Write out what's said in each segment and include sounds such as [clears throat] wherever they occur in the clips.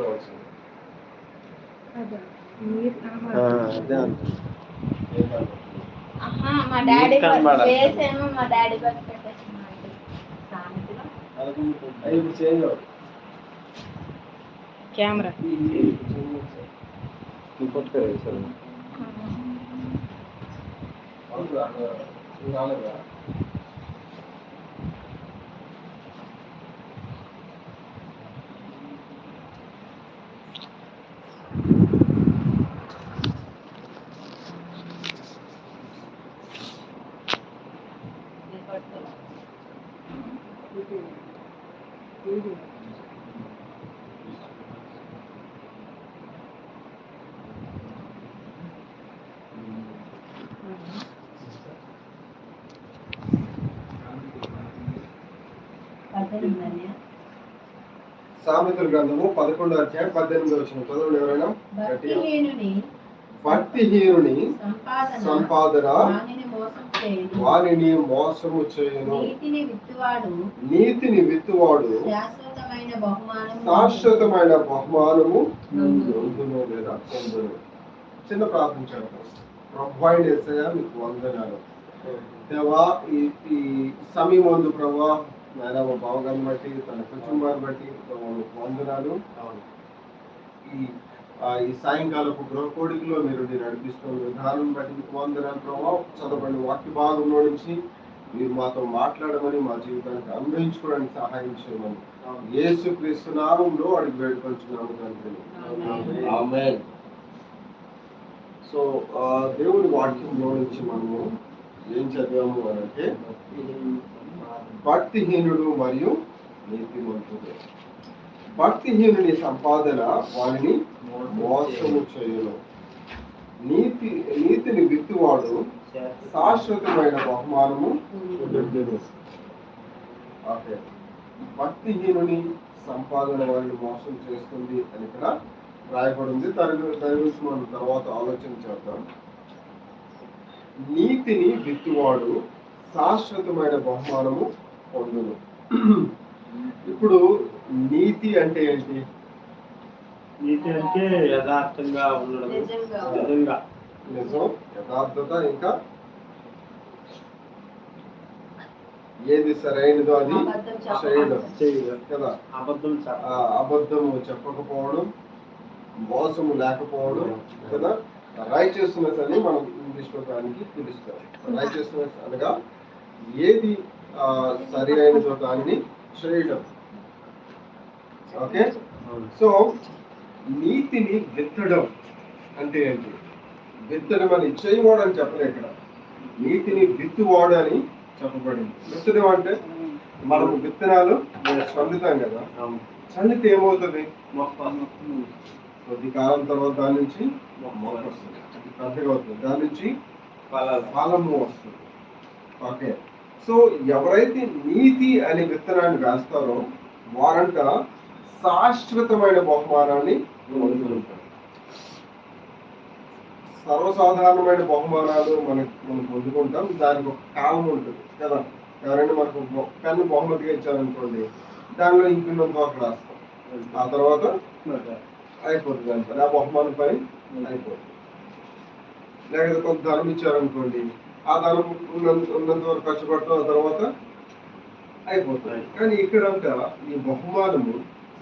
పద్దెనిమిదో వచ్చింది అదే. అంత మా డాడీ నీకు కనబడాలి. ఫేస్ ఏమో మా డాడీ బర్త్ పెట్టేసిన సామెతలో. అది ఇప్పుడు చేంజ్ అవుతుంది కెమెరా. కదా సార్. రాలేదా సామెతల గ్రంథము పదకొండో అధ్యాయం పద్దెనిమిది వచ్చిన చదవండి ఎవరైనా గట్టిగా. భక్తిహీనుని భక్తిహీనుని సంపాదన వానిని మోసము చేయును. నీతిని విత్తువాడు. నీతిని విత్తువాడు. శాశ్వతమైన బహుమానం శాశ్వతమైన బహుమానము లేదా పొందును. చిన్న ప్రార్థన చేద్దాం. ప్రభు అయిన యేసయ్య మీకు వందనాలు. దేవా ఈ ఈ సమయం ముందు ప్రభా. నాయన మా బావగారిని బట్టి తన కుటుంబాన్ని బట్టి వందనాలు. ఈ ఈ సాయంకాలపు గృహ కోడికలో మీరు నేను నడిపిస్తున్న విధానం బట్టి మీకు వందనాలు ప్రభావ చదవండి. వాక్య భాగంలో నుంచి మీరు మాతో మాట్లాడమని మా జీవితానికి అన్వయించుకోవడానికి సహాయం చేయమని. యేసు క్రీస్తు నామంలో అడిగి వేడుకొంచున్నాము తండ్రి. ఆమేన్. సో ఆ, దేవుని వాక్యంలో నుంచి మనము ఏం చదివాము అని అంటే భక్తిహీనుడు మరియు నీతిమంతుడు. భక్తిహీనుని సంపాదన వారిని మోసము చేయను. నీతి నీతిని విత్తువాడు శాశ్వతమైన బహుమానము ఓకే భక్తిహీనుని సంపాదన వారిని మోసం చేస్తుంది అని ఇక్కడ రాయబడింది. దాని దాని గురించి మనం తర్వాత ఆలోచన చేద్దాం. నీతిని విత్తువాడు శాశ్వతమైన బహుమానము పొందును. [clears throat] ఇప్పుడు నీతి అంటే ఏంటి? నీతి అంటే యథార్థంగా ఉండడం నిజంగా. నిజం యథార్థత ఇంకా ఏది సరైనదో అది అబద్ధం. చేయడం. కదా? అబద్ధం అబద్ధము చెప్పకపోవడం మోసము లేకపోవడం కదా? రైచియస్నెస్ అని మనం ఇంగ్లీష్లో దానికి పిలుస్తాం. రైచియస్నెస్ అనగా ఏది సరి అయినదో దానిని చేయడం. ఓకే? సో నీతిని విత్తడం అంటే ఏంటి? విత్తడం అని చేయవాడు అని చెప్పలే ఇక్కడ. నీతిని విత్తువాడు అని చెప్పబడింది. విత్తడం అంటే మనము విత్తనాలు చల్లుతాం కదా. చల్లితే ఏమవుతుంది? కొద్ది కాలం తర్వాత దాని నుంచి మొక్క వస్తుంది. పెద్దగా అవుతుంది. దాని నుంచి ఫలము వస్తుంది. ఓకే. సో ఎవరైతే నీతి అనే విత్తనాన్ని వేస్తారో వారంట శాశ్వతమైన బహుమానాన్ని పొందుకుంటారు సర్వసాధారణమైన బహుమానాలు మనకి మనం పొందుకుంటాం. దానికి ఒక కాలం ఉంటుంది కదా. ఎవరైనా మనకు ఒక పెన్ను బహుమతిగా ఇచ్చారనుకోండి దానిలో ఇంకొన్ని ఒక రాస్తాం. ఆ తర్వాత అయిపోతుంది అంటారు ఆ బహుమానం పని అయిపోతుంది. లేకపోతే కొంత ధనం ఇచ్చారనుకోండి ఆ ధనం ఉన్నంత ఉన్నంత వరకు ఖర్చు పెట్టడం ఆ తర్వాత అయిపోతుంది. కానీ ఇక్కడంట ఈ బహుమానము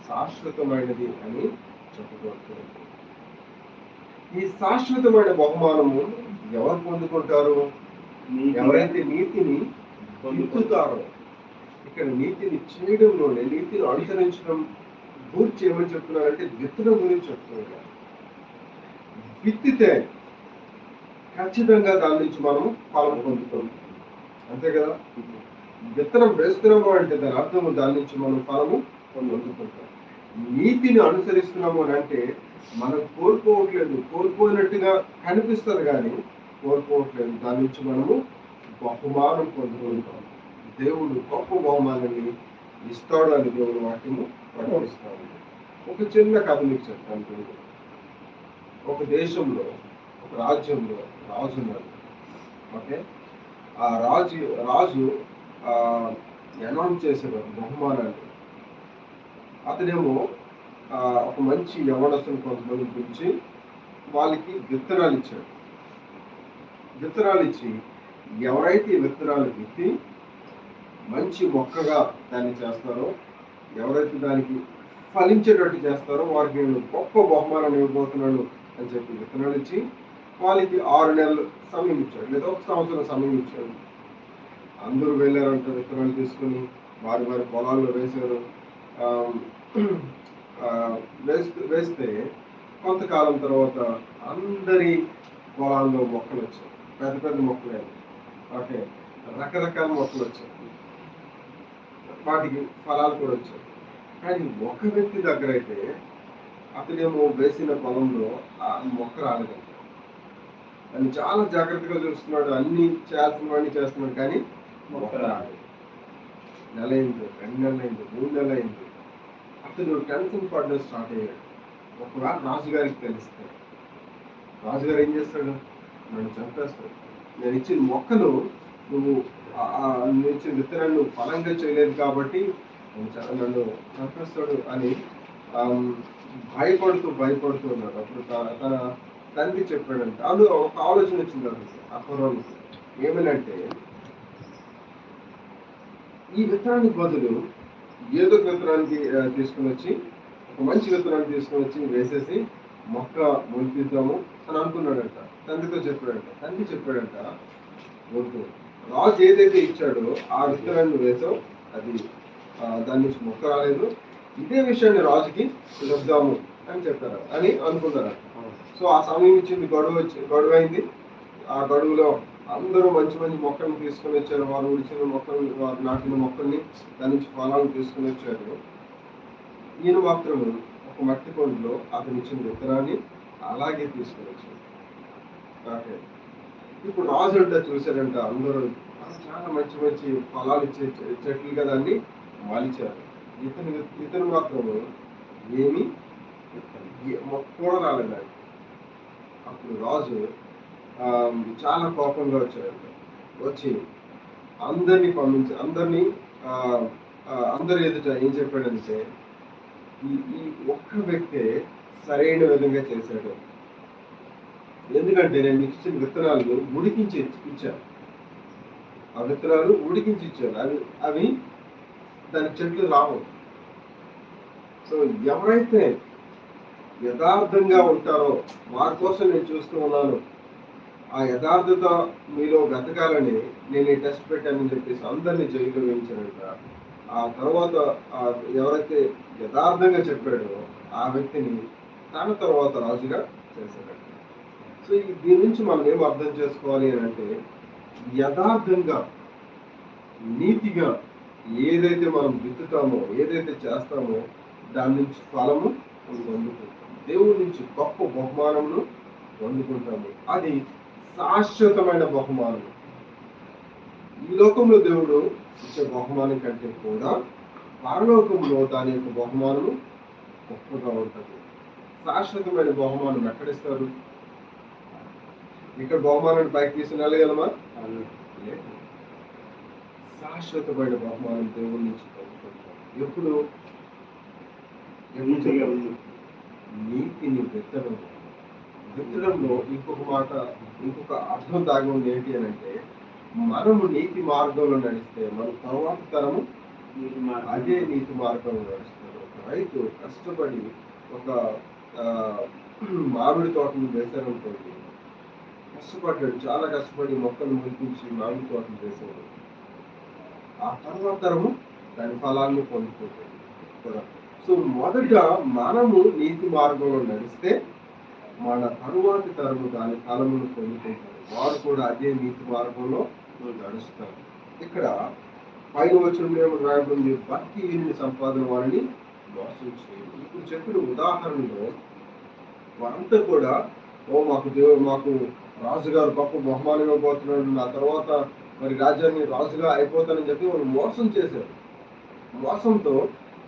శాశ్వతమైనది అని చెప్పబడుతుంది ఈ శాశ్వతమైన బహుమానము ఎవరు పొందుకుంటారు? ఎవరైతే నీతిని విత్తుతారో ఇక్కడ నీతిని చేయడంలోనే నీతిని అనుసరించడం గురించి ఏమని చెప్తున్నారంటే విత్తనం గురించి చెప్తున్నారు. విత్తితే ఖచ్చితంగా దాని నుంచి మనం ఫలం పొందుతాం. అంతే కదా? విత్తనం వేస్తున్నాము అంటే దాని అర్థము దాని నుంచి మనం ఫలము పొందుకుంటాం. నీతిని అనుసరిస్తున్నాము అని అంటే మనం కోల్పోవట్లేదు కోల్పోయినట్టుగా కనిపిస్తుంది కానీ కోల్పోవట్లేదు దాని నుంచి మనము బహుమానం పొందుకుంటాం దేవుడు గొప్ప బహుమానాన్ని ఇస్తాడు అని దేవుడు వాక్యము ప్రకటిస్తాడు ఒక చిన్న కథ మీకు చెప్తాను ఒక దేశంలో ఒక రాజ్యంలో రాజు ఉన్నాడు. ఓకే? ఆ రాజు రాజు అనౌన్స్ చేసేవారు బహుమానాన్ని. అతనేమో ఒక మంచి యవనస్తుని కొంతమంది పిలిచి వాళ్ళకి విత్తనాలు ఇచ్చాడు విత్తనాలు ఇచ్చి ఎవరైతే విత్తనాలు విత్తి మంచి మొక్కగా దాన్ని చేస్తారో ఎవరైతే దానికి ఫలించేటట్టు చేస్తారో వారికి నేను గొప్ప బహుమానం ఇవ్వబోతున్నాను అని చెప్పి విత్తనాలు ఇచ్చి వాళ్ళకి ఆరు నెలలు సమయం ఇచ్చాడు. లేదా ఒక సంవత్సరం సమయం ఇచ్చాడు. అందరూ వెళ్ళారంట విత్తనాలు తీసుకుని వారి వారి పొలాల్లో వేశారు. వేస్తే వేస్తే కొంతకాలం తర్వాత అందరి పొలాల్లో మొక్కలు వచ్చాయి. పెద్ద పెద్ద మొక్కలు ఓకే రకరకాల మొక్కలు వచ్చాయి. వాటికి ఫలాలు కూడా వచ్చాయి. కానీ ఒక వ్యక్తి దగ్గర అయితే అతనేమో వేసిన పొలంలో ఆ మొక్క రాలేదంట అని చాలా జాగ్రత్తగా చూస్తున్నాడు. అన్ని చేయాల్సినవన్నీ చేస్తున్నాడు కానీ మొక్క రాలేదు. నెల అయింది రెండు నెలలు అయింది మూడు నెలలు అయింది. అతను టెన్త్ పడడం స్టార్ట్ అయ్యాడు ఒకవేళ రాజుగారికి తెలిస్తే రాజుగారు ఏం చేస్తాడు? నన్ను చంపేస్తాడు. నేను ఇచ్చిన మొక్కను నువ్వు నువ్వు ఇచ్చిన విత్తనాన్ని నువ్వు ఫలంగా చేయలేదు కాబట్టి నన్ను నన్ను చంపేస్తాడు అని భయపడుతూ భయపడుతూ ఉన్నాడు. అప్పుడు తన తండ్రి చెప్పాడంటే. అందులో ఒక ఆలోచన వచ్చింది అతనికి అపరానికి ఏమనంటే ఈ విత్తనానికి బదులు ఏదో ఒక విత్తనానికి తీసుకుని వచ్చి ఒక మంచి విత్తనాన్ని తీసుకుని వచ్చి వేసేసి మొక్క మొలిపిద్దాము అని అనుకున్నాడంట. తండ్రితో చెప్పాడంట. తండ్రి చెప్పాడంట వద్దు. రాజు ఏదైతే ఇచ్చాడో ఆ విత్తనాన్ని వేసావు అది దాని నుంచి మొక్క రాలేదు. ఇదే విషయాన్ని రాజుకి చెప్దాము అని చెప్పారు. అని అనుకున్నారు సో ఆ సమయం ఇచ్చింది గడువు వచ్చి గడువు అయింది. ఆ గడువులో అందరూ మంచి మంచి మొక్కలను తీసుకొని వచ్చారు. వారు ఉడిచిన మొక్కలు వారు నాటిన మొక్కల్ని దాని నుంచి ఫలాలను తీసుకొని వచ్చారు. ఈయన మాత్రము ఒక మట్టి కొండలో అతను ఇచ్చిన విత్తనాన్ని అలాగే తీసుకొని వచ్చాడు ఇప్పుడు రాజు అంటే చూశారంట అందరూ చాలా మంచి మంచి ఫలాలు ఇచ్చే చెట్లుగా దాన్ని మలిచారు మాలిచారు ఇతను ఇతను మాత్రము ఏమి మొక్క కూడా రాలేదు. అప్పుడు రాజు చాలా కోపంగా వచ్చాడంట. వచ్చి అందరినీ పంపించి అందరినీ అందరు ఎదుట ఏం చెప్పాడంటే ఈ ఈ ఒక్క వ్యక్తే సరైన విధంగా చేశాడు. ఎందుకంటే నేను ఇచ్చిన విత్తనాలు ఉడికించి ఇచ్చాను. ఆ విత్తనాలు ఉడికించి ఇచ్చాను. అవి అవి దాని చెట్లు రావు. సో ఎవరైతే యథార్థంగా ఉంటారో వారి కోసం నేను చూస్తూ ఉన్నాను. ఆ యథార్థత మీలో బ్రతకాలని నేను ఈ టెస్ట్ పెట్టానని చెప్పేసి అందరినీ జైలు ఆ తర్వాత ఆ ఎవరైతే యథార్థంగా చెప్పాడో ఆ వ్యక్తిని తన తర్వాత రాజుగా చేశాడంట సో ఈ దీని నుంచి మనం ఏం అర్థం చేసుకోవాలి అని అంటే యథార్థంగా నీతిగా ఏదైతే మనం విత్తుతామో ఏదైతే చేస్తామో దాని నుంచి ఫలము పొందుకుంటాము దేవుడి నుంచి గొప్ప బహుమానమును పొందుకుంటాము. అది శాశ్వతమైన బహుమానం. ఈ లోకంలో దేవుడు ఇచ్చే బహుమానం కంటే కూడా పరలోకంలో దాని యొక్క బహుమానము గొప్పగా ఉంటుంది. శాశ్వతమైన బహుమానం ఎక్కడిస్తారు? ఇక్కడ బహుమానాన్ని పైకి తీసుకుని వెళ్ళగలమా. శాశ్వతమైన బహుమానం దేవుడి నుంచి పొందుకుంటాం. ఎప్పుడు. నీతిని విత్తడం విత్తడంలో ఇంకొక మాట ఇంకొక అర్థం దాగి ఉంది ఏంటి అని అంటే మనము నీతి మార్గంలో నడిస్తే మన తర్వాత తరము. అదే నీతి మార్గంలో నడుస్తారు ఒక రైతు కష్టపడి ఒక మామిడి తోటను వేశారనుకోండి కష్టపడ్డాడు చాలా కష్టపడి మొక్కలు మొలిపించి మామిడి తోటను వేశాడు ఆ తర్వాత తరము దాని ఫలాన్ని పొందుతుంది కదా సో మొదట మనము నీతి మార్గంలో నడిస్తే మన తరువాతి తరము దాని ఫలమును పొందుకుంటారు. వారు కూడా అదే నీతి మార్గంలో నడుస్తారు. ఇక్కడ పైన వచ్చిన మేము రాయబడింది భక్తి విని సంపాదన వారిని మోసం చేయదు ఇప్పుడు చెప్పిన ఉదాహరణలో వారంతా కూడా ఓ మాకు దేవుడు మాకు రాజుగారు గొప్ప బహుమానం ఇవ్వబోతున్నాడు నా తర్వాత మరి రాజ్యాన్ని రాజుగా అయిపోతానని చెప్పి వాళ్ళు మోసం చేశారు. మోసంతో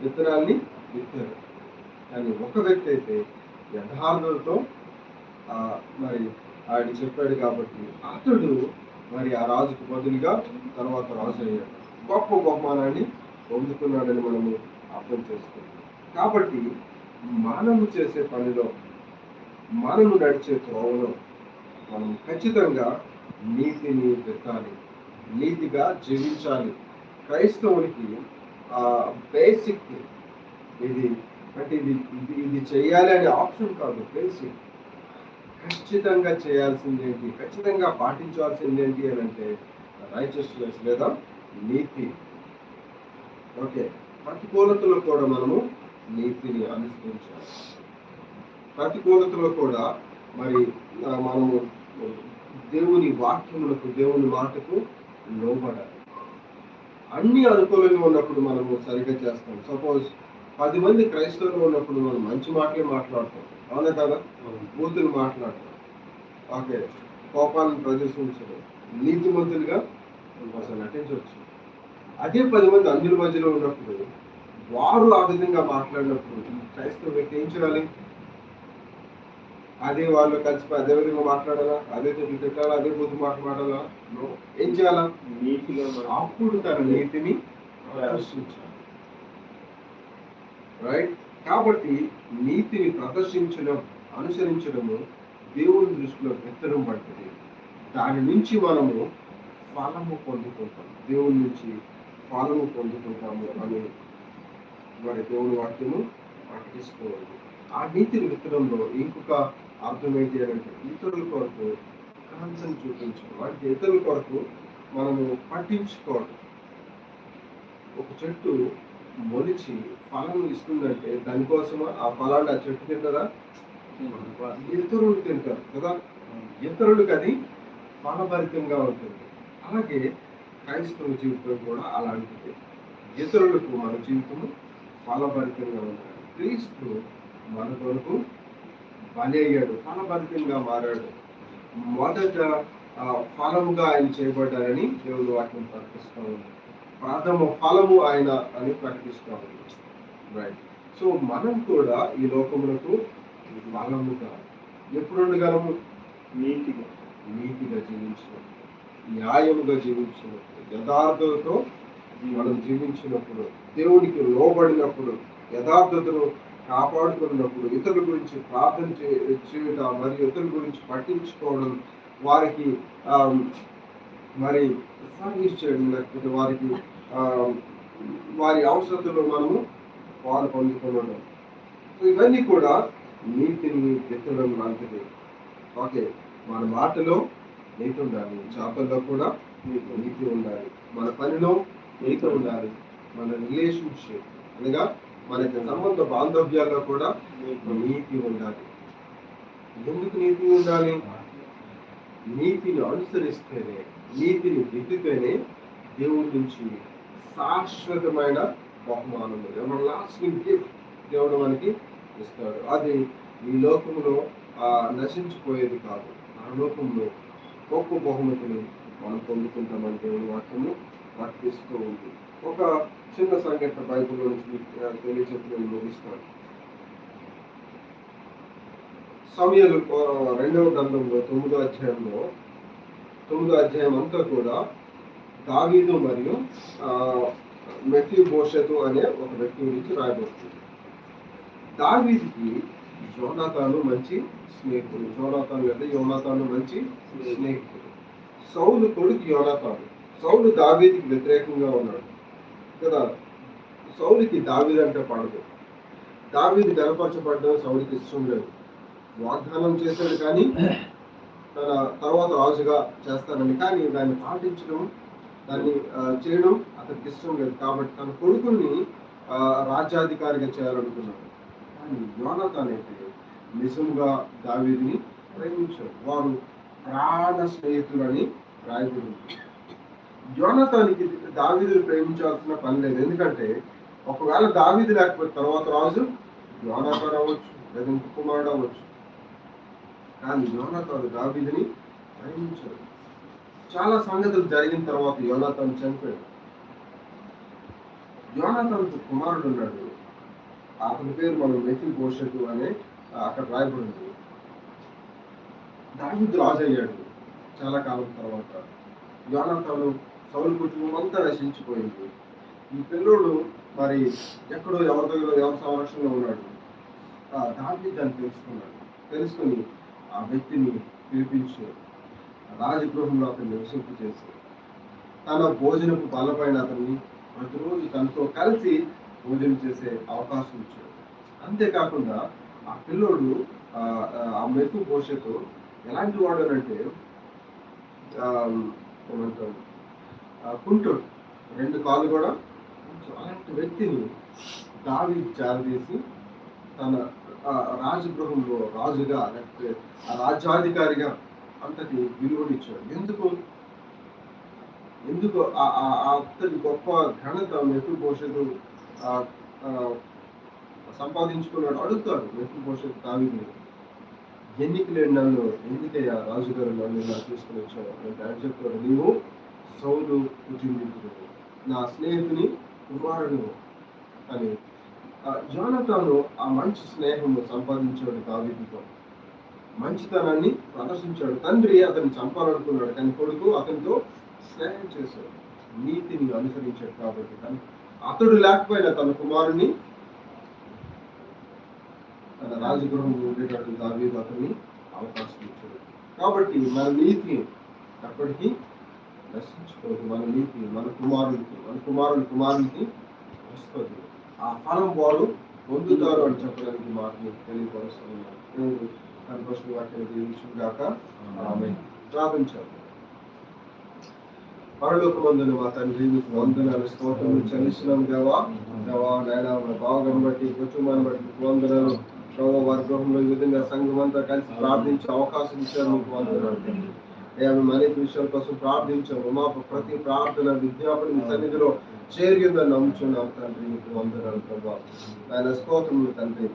విత్తనాల్ని విత్తారు. కానీ ఒక వ్యక్తి అయితే యథార్థులతో మరి ఆయన చెప్పాడు కాబట్టి అతడు మరి ఆ రాజుకు బదులుగా తర్వాత రాజు అయ్యాడు. గొప్ప బహుమానాన్ని పొందుకున్నాడని మనము అర్థం చేసుకున్నాం. కాబట్టి మనము చేసే పనిలో మనము నడిచే త్రోవలో మనం ఖచ్చితంగా నీతిని పెట్టాలి నీతిగా జీవించాలి. క్రైస్తవునికి ఆ బేసిక్ ఇది అంటే ఇది ఇది ఇది చేయాలి అనే ఆప్షన్ కాదు బేసిక్. ఖచ్చితంగా చేయాల్సింది ఏంటి? ఖచ్చితంగా పాటించాల్సింది ఏంటి అని అంటే రైచస్నెస్ లేదా నీతి. ఓకే ప్రతికూలతలో కూడా మనము నీతిని అనుసరించాలి. ప్రతికూలతలో కూడా మరి మనము దేవుని వాక్యములకు దేవుని మాటకు లోబడాలి. అన్ని అనుకూలంగా ఉన్నప్పుడు మనము సరిగ్గా చేస్తాం. సపోజ్ పది మంది క్రైస్తవులు ఉన్నప్పుడు మనం మంచి మాటలే మాట్లాడతాం. అవునా కదా బూతులు మాట్లాడతాం. ఓకే. కోపాలను ప్రదర్శించడం. నీతిమంతులుగా అసలు నటించవచ్చు. అదే పది మంది అందుల మధ్యలో ఉన్నప్పుడు వారు ఆ విధంగా మాట్లాడినప్పుడు క్రైస్తవ వ్యక్తి ఏం చేయాలి? అదే వాళ్ళు కలిసి అదే విధంగా మాట్లాడాలా? అదే తిట్లు తిట్టాలా? అదే బూతు మాట్లాడాలా. ఏం చేయాలా? నీతిగా అప్పుడు తన నీతిని ప్రదర్శించాలి. రైట్ కాబట్టి నీతిని ప్రదర్శించడం అనుసరించడము దేవుని దృష్టిలో ఎత్తడం పడుతుంది దాని నుంచి మనము ఫలము పొందుకుంటాం. దేవుని నుంచి ఫలము పొందుకుంటాము అని మరి దేవుని వాక్యము ప్రకటిస్తూ ఆ నీతిని విత్తడంలో ఇంకొక అర్థం ఏంటి అంటే ఇతరుల కొరకు కాన్సన్ చూపించడం. అంటే ఇతరుల కొరకు మనము పట్టించుకోవడం. ఒక చెట్టు మొలిచి ఫలం ఇస్తుందంటే దానికోసమా ఆ ఫలాన్ని ఆ చెట్టు తింటారా ఇతరులు తింటారు కదా? ఇతరులకు అది ఫలభరితంగా ఉంటుంది. అలాగే క్రైస్తవ జీవితం కూడా అలాంటిది. ఇతరులకు మన జీవితము ఫలభరితంగా ఉంటుంది. క్రీస్తు మన కొరకు బలి అయ్యాడు ఫలభరితంగా మారాడు. మొదట ఫలముగా ఆయన చేయబడ్డారని దేవుడు వాటిని ప్రకటిస్తూ ప్రథమ ఫలము ఆయన అని ప్రకటిస్తూ రైట్ సో మనం కూడా ఈ లోకములకు ఫలముగా ఎప్పుడు ఉండగలము నీతిగా నీతిగా జీవించినప్పుడు న్యాయముగా జీవించినప్పుడు యథార్థతతో మనం జీవించినప్పుడు దేవునికి లోబడినప్పుడు యథార్థతను కాపాడుకున్నప్పుడు ఇతరుల గురించి ప్రార్థన చేయ చేయుట మరియు ఇతరుల గురించి పట్టించుకోవడం వారికి మరి సర్వీస్ చేయడం లేకపోతే వారికి వారి అవసరతలో మనము పాలు పొందుకోవడం సో ఇవన్నీ కూడా నీతిని ఎత్తడం లాంటిది. ఓకే మన మాటలో నీతి ఉండాలి. చేపల్లో కూడా నీతి ఉండాలి. మన పనిలో నీతి ఉండాలి. మన రిలేషన్షిప్ అనగా మన యొక్క సంబంధ బాంధవ్యాల్లో కూడా నీతి ఉండాలి. ఎందుకు నీతి ఉండాలి? నీతిని అనుసరిస్తేనే నీతిని దిద్దుతేనే దేవుడి నుంచి శాశ్వతమైన బహుమానం ఎవరు లాస్టింగ్ గిఫ్ట్ దేవుడు మనకి ఇస్తాడు. అది ఈ లోకంలో నశించిపోయేది కాదు. ఆ లోకంలో గొప్ప బహుమతిని మనం పొందుకుంటామని దేవుని వాక్యము వర్తిస్తూ ఉంది. ఒక చిన్న సంఘటన బైబిల్లో నుంచి తెలియజెప్పి నేను ముగిస్తాను. సమయాలు రెండవ గ్రంథంలో తొమ్మిదో అధ్యాయంలో తొమ్మిదో అధ్యాయం అంతా కూడా దావీదు మరియు మెథ్యూ భోషతు అనే ఒక వ్యక్తి గురించి రాయబడుతుంది. దావీదికి జోనాతాను మంచి స్నేహితుడు. జోనాతాను లేదా యోనాతాను మంచి స్నేహితుడు. సౌలు కొడుకు యోనాతాను. సౌలు దావీదికి వ్యతిరేకంగా ఉన్నాడు. కదా? సౌలికి దావీదు అంటే పడదు. దావీది గనపరచబడ్డం సౌలికి ఇష్టం లేదు. వాగ్దానం చేశాడు కానీ తర్వాత రాజుగా చేస్తానని. కానీ దాన్ని పాటించడం దాన్ని చేయడం అతనికి ఇష్టం లేదు. కాబట్టి తన కొడుకుని రాజ్యాధికారిగా చేయాలనుకున్నాడు. కానీ యోనతాన్ అయితే నిజంగా దావీదిని ప్రేమించాడు. వారు ప్రాణ స్నేహితులని రాయబడింది యోనతానికి దావీదుని ప్రేమించాల్సిన పని లేదు. ఎందుకంటే ఒకవేళ దావీదు లేకపోతే తర్వాత రాజు యోనతాన్ అవ్వచ్చు లేదా ఇంకొక కుమారుడు అవ్వచ్చు. కానీ యోనాతాను దావీదుని ప్రేమించాడు చాలా సంగతులు జరిగిన తర్వాత యోనాతాను చనిపోయాడు. యోనాతానికి కుమారుడు ఉన్నాడు. అతని పేరు మనం మెతిల్ భోషకు అనే అక్కడ రాయబడింది. దావీదు రాజు అయ్యాడు చాలా కాలం తర్వాత. యోనాతాను సౌలు కుటుంబం అంతా నశించిపోయింది. ఈ పిల్లోడు మరి ఎక్కడో ఎవరి దగ్గర ఎవరి సంరక్షణలో ఉన్నాడు? దాన్ని దాన్ని తెలుసుకున్నాడు. తెలుసుకుని ఆ వ్యక్తిని పిలిపించి రాజగృహంలో అతన్ని నివసింపు చేసి తన భోజనపు బలపైన అతన్ని ప్రతిరోజు తనతో కలిసి భోజనం చేసే అవకాశం ఇచ్చాడు. అంతేకాకుండా ఆ పిల్లోడు ఆ, ఆ, భోషతో భవిష్యత్తు ఎలాంటి వాడు అంటే ఏమంటారు కుంటుడు. రెండు కాళ్ళు కూడా అలాంటి వ్యక్తిని దావి చేరదీసి తన రాజగృహంలో రాజుగా లేకపోతే ఆ రాజ్యాధికారిగా అంతటి విలువనిచ్చాడు ఎందుకు? ఎందుకు ఆ- అంతటి గొప్ప ఘనత మెట్టు భవిష్యత్తు సంపాదించుకున్నాడు? అడుగుతాడు మెట్టు భవిష్యత్తు దావిని ఎన్నికలేని నన్ను ఎందుకయ్యా రాజుగారు నన్ను నాకు తీసుకుని వచ్చాడు అంటే ఆయన చెప్తాడు నీవు సౌలు కుటుంబీకుడు. నా స్నేహితుని కుమారుడు అని జోనతాను ఆ మంచి స్నేహము సంపాదించాడు దావీదుతో. మంచితనాన్ని ప్రదర్శించాడు. తండ్రి అతన్ని చంపాలనుకున్నాడు. కానీ కొడుకు అతనితో స్నేహం చేశాడు. నీతిని అనుసరించాడు కాబట్టి తన- అతడు లేకపోయినా తన కుమారుని తన రాజగృహం ఉండేటట్టు దావీదు అతన్ని అవకాశం ఇచ్చాడు. కాబట్టి మన నీతి ఎప్పటికీ నశించుకోదు మన నీతి మన కుమారుడికి మన కుమారుని కుమారునికి వస్తుంది. ఫలం వారు పొందుతారు అని చెప్పడానికి మాకు తెలియపరుస్తున్నాను దేవుడు తన కోసం వాటిని దీవించుగాక ఆమె ప్రార్థించారు. పరలోకమందున మా తండ్రి మీకు వందనాలు స్తోత్రములు చెల్లిస్తున్నాం దేవా. దేవా నైనా మన బావగారిని బట్టి కుటుంబాన్ని బట్టి వందనాలు. ప్రభావ వారి గృహంలో ఈ విధంగా సంఘం అంతా కలిసి ప్రార్థించే అవకాశం ఇచ్చారు మీకు వందనాలు. అయ్యా మేము అనేక విషయాల కోసం ప్రార్థించాము. మా ప్రతి ప్రార్థన విజ్ఞాపన మీ సన్నిధిలో చేరిందని నమ్ముచున్నాం తండ్రి. మీకు వందనాలు ప్రభా. ఆయన స్తోత్రములు తండ్రి.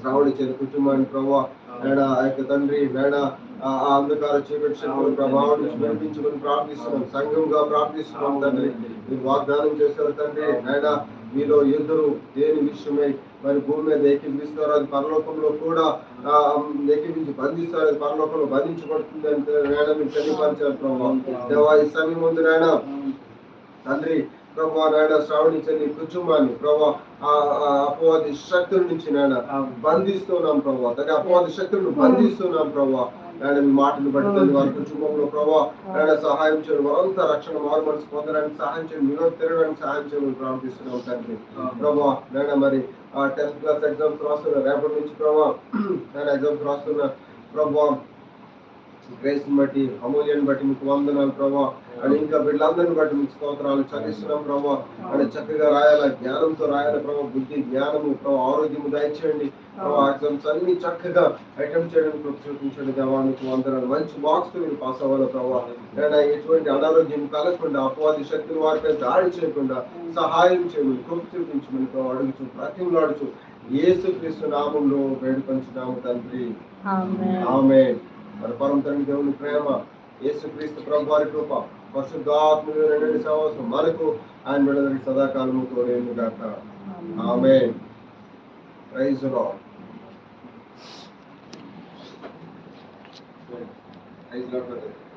శ్రావణి చేరి కుటుంబాన్ని ప్రభా. నేడ ఆ యొక్క తండ్రి నేడ అంధకార చీకటి ప్రభావం నుంచి వినిపించుకొని ప్రార్థిస్తున్నాం. సంఘంగా ప్రార్థిస్తున్నాం తండ్రి. మీరు వాగ్దానం చేశారు తండ్రి. నేడ మీలో ఇద్దరు దేని విషయమై మరి భూమి మీద ఏకీపిస్తారు అది పరలోకంలో కూడా ఏకీపించి బంధిస్తారు అది పరలోకంలో బంధించబడుతుంది మీరు తెలియపరిచారు ప్రభావ ఈ సమయం ముందు నాయన. తండ్రి ప్రభా నాయన శ్రావణి చెల్లి కుటుంబాన్ని ప్రభా అపవాది శక్తుల నుంచి నాయన బంధిస్తున్నాం ప్రభా. తన అపవాది శక్తులను బంధిస్తున్నాం ప్రభా. నాయన మీ మాటలు తండ్రి వారి కుటుంబంలో ప్రభా నాయన సహాయం చేయడం వారంతా రక్షణ మారు మనసు పొందడానికి సహాయం చేయడం మీరు తిరగడానికి సహాయం చేయమని ప్రార్థిస్తున్నాం తండ్రి. ప్రభా నాయన మరి ఆ టెన్త్ క్లాస్ ఎగ్జామ్స్ రాస్తున్న రేపటి నుంచి ప్రభా నాయన ఎగ్జామ్స్ రాస్తున్న ప్రభా గ్రేస్ బట్టి అమూల్యాన్ని బట్టి మీకు వందనాలు ప్రభా. అని ఇంకా వీళ్ళందరిని బట్టి మీకు స్తోత్రాలు చదివిస్తున్నాం ప్రభా. అని చక్కగా రాయాల జ్ఞానంతో రాయాల ప్రభా బుద్ధి జ్ఞానము ప్రభా ఆరోగ్యము దయచేయండి. ఎగ్జామ్స్ అన్ని చక్కగా అటెంప్ట్ చేయడానికి చూపించండి వందనాలు. మంచి మార్క్స్ మీరు పాస్ అవ్వాలి ప్రభా. లేదా ఎటువంటి అనారోగ్యం కలగకుండా అపవాది శక్తులు వారిపై దాడి చేయకుండా సహాయం చేయమని కృప చూపించమని ప్రభా అడుగుచు ప్రతిమలాడుచు యేసుక్రీస్తు నామంలో వేడుకొంచున్నాము తండ్రి. ఆమె మన పరమ తండ్రి దేవుని ప్రేమ. యేసుక్రీస్తు ప్రభు వారి కృప పరిశుద్ధాత్మలు రెండు సహవాసం మనకు ఆయన విడుదలకి సదాకాలము తోడేను గాక ఆమె ప్రైజ్ లార్డ్ ప్రైజ్ లార్డ్